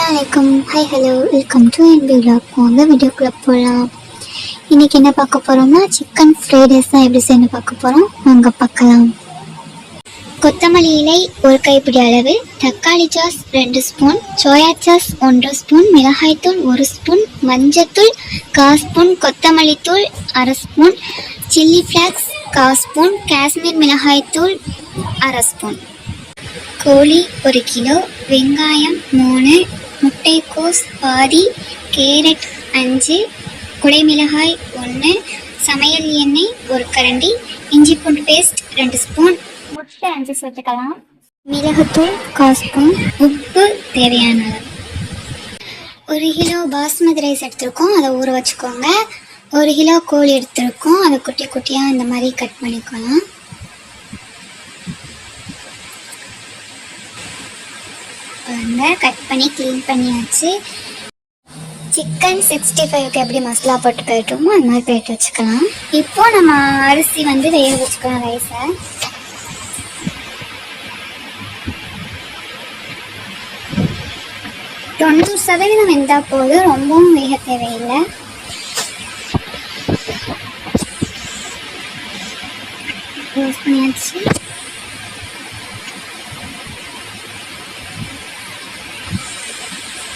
அஸ்ஸலாமு hi hello welcome to என் vlog வாங்க வீடியோக்குள்ளே போகலாம் இன்றைக்கி என்ன பார்க்க போகிறோம்னா சிக்கன் ஃப்ரைட் ரைஸ் தான் எப்படி செய்யணும் பார்க்க போகிறோம் வாங்க பார்க்கலாம். கொத்தமல்லி இலை ஒரு கைப்பிடி அளவு தக்காளி சாஸ் ரெண்டு ஸ்பூன் சோயா சாஸ் ஒன்றரை ஸ்பூன் மிளகாய்த்தூள் ஒரு ஸ்பூன் மஞ்சத்தூள் கால் ஸ்பூன் கொத்தமல்லி தூள் அரை ஸ்பூன் சில்லி ஃப்ளாக்ஸ் கால் ஸ்பூன் காஷ்மீர் மிளகாய்த்தூள் அரை ஸ்பூன் கோழி ஒரு கிலோ வெங்காயம் மூணு முட்டைக்கோஸ் பாதி கேரட் அஞ்சு குடைமிளகாய் ஒன்று சமையல் எண்ணெய் ஒரு கரண்டி இஞ்சி பூண்டு பேஸ்ட் ரெண்டு ஸ்பூன் முட்டை அஞ்சு சேர்த்துக்கலாம். மிளகுத்தூள் கால் ஸ்பூன் உப்பு தேவையான அளவு ஒரு கிலோ பாஸ்மதி ரைஸ் எடுத்திருக்கோம். அதை ஊற வச்சுக்கோங்க. ஒரு கிலோ கோழி எடுத்திருக்கோம். அதை குட்டி குட்டியாக இந்த மாதிரி கட் பண்ணிக்கலாம். பாருங்க கட் பண்ணி க்ளீன் பண்ணியாச்சு. சிக்கன் சிக்ஸ்டி ஃபைவ்க்கு எப்படி மசாலா போட்டு போயிட்டோமோ அந்த மாதிரி போயிட்டு வச்சுக்கலாம். இப்போ நம்ம அரிசி வந்து வேக வச்சுக்கலாம் ரைஸை தொண்ணூறு சதவீதம் வெந்தால் போதும் ரொம்பவும் வேக தேவையில்லை. க்ளோஸ் பண்ணியாச்சு.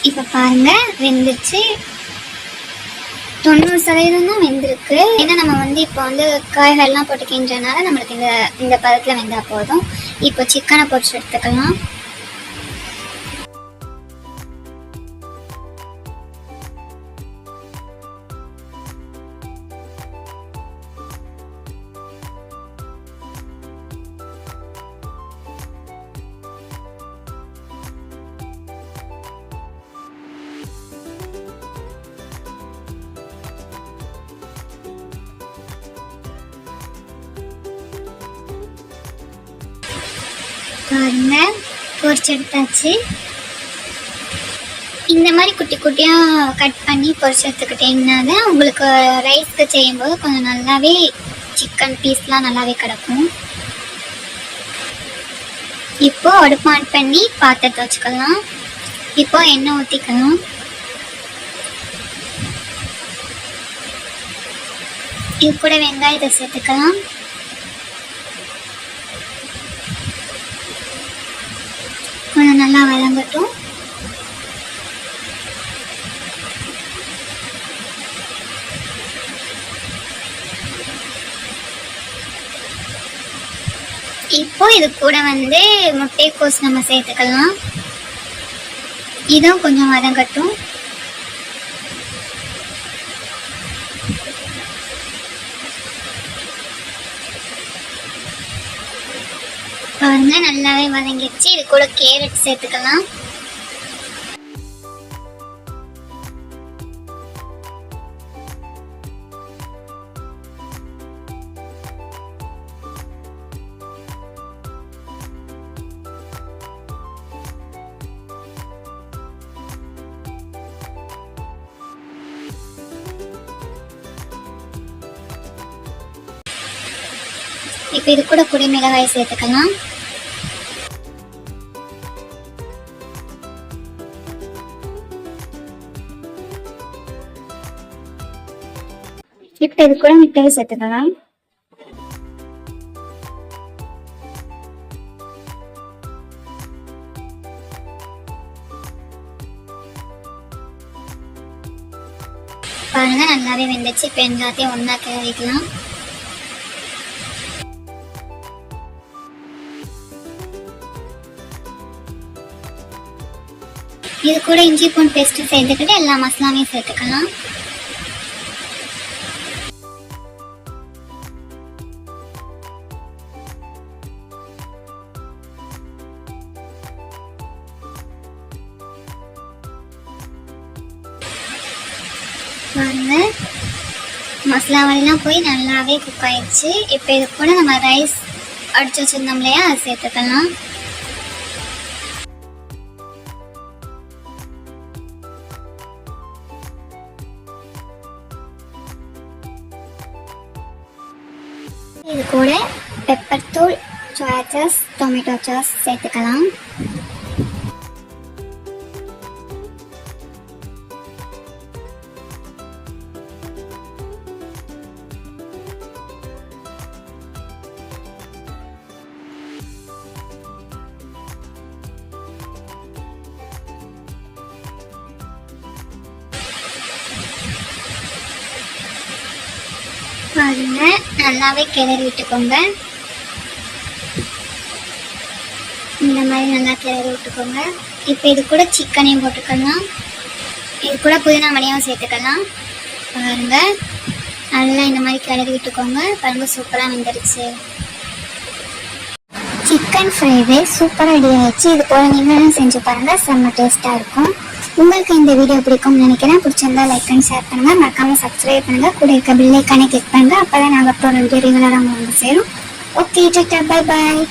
இப்போ பாருங்க வெந்துருச்சு தொண்ணூறு சதவீதம் தான் வெந்திருக்கு. ஏன்னா நம்ம வந்து இப்போ வந்து காய்கறிலாம் போட்டுக்கின்றனால நம்மளுக்கு இந்த இந்த பதத்தில் வெந்தால் போதும். இப்போ சிக்கனை பொறிச்சு எடுத்துக்கலாம். பாருங்க. பொரிச்செடுத்தாச்சு இந்த மாதிரி குட்டி குட்டியாக கட் பண்ணி பொரிச்சு எடுத்துக்கிட்டிங்கன்னா தான் உங்களுக்கு ரைஸ்க்கு செய்யும்போது கொஞ்சம் நல்லாவே சிக்கன் பீஸ்லாம் நல்லாவே கிடக்கும். இப்போ அடுப்பு ஆன் பண்ணி பாத்திரத்தை வச்சுக்கலாம். இப்போ எண்ணெய் ஊற்றிக்கலாம் இது கூட வெங்காயத்தை சேர்த்துக்கலாம். நல்லா வதங்கட்டும். இப்போ இது கூட வந்து முட்டைக்கோஸ் நம்ம சேர்த்துக்கலாம். இதுவும் கொஞ்சம் வதங்கட்டும். பாருங்க நல்லாவே வதங்கிடுச்சு. இது கூட கேரட் சேர்த்துக்கலாம். இப்போ இது கூட குடி மிளகாய் சேர்த்துக்கலாம். இப்போ இது கூட மிட்டாய் சேர்த்துக்கலாம். பாருங்க நல்லாவே வெந்துச்சு. இப்போ எல்லாத்தையும் ஒன்றா கிளறிக்கலாம். இது கூட இஞ்சி பூண்டு பேஸ்ட்டு சேர்த்துக்கிட்டு எல்லா மசாலாவையும் சேர்த்துக்கலாம். பாருங்க மசாலா வழிலாம் போய் நல்லாவே குக் ஆயிடுச்சு. இப்போ இது கூட நம்ம ரைஸ் அடிச்சு வச்சிருந்தோம் இல்லையா அதை சேர்த்துக்கலாம். இது கூட பெப்பர் தூள் சோயா சாஸ் டொமேட்டோ சாஸ் சேர்த்துக்கலாம். பாருங்க. நல்லாவே கிளறி விட்டுக்கோங்க. இந்த மாதிரி நல்லா கிளறி விட்டுக்கோங்க. இப்போ இது கூட சிக்கனையும் போட்டுக்கலாம். இது கூட புதினா மணியாவும் சேர்த்துக்கலாம். பாருங்க. நல்லா இந்த மாதிரி கிளறி விட்டுக்கோங்க. பாருங்க சூப்பராக வெந்துருச்சு. சிக்கன் ஃப்ரைவே சூப்பராக ரெடி ஆகிடுச்சு இது போல நீங்களும் செஞ்சு பாருங்கள் செம்ம டேஸ்ட்டாக இருக்கும். உங்களுக்கு இந்த வீடியோ பிடிக்கும்னு நினைக்கிறேன். பிடிச்சிருந்தா லைக் பண்ணி ஷேர் பண்ணுங்க. மறக்காம சப்ஸ்கிரைப் பண்ணுங்க. கூட இருக்க பில்லைக்கானே கிளிக் பண்ணுங்க. அப்பதான் நாங்கள் அப்புறம் வீடியோ ரெகுலராக உங்களுக்கு சேரும். Okay tata bye bye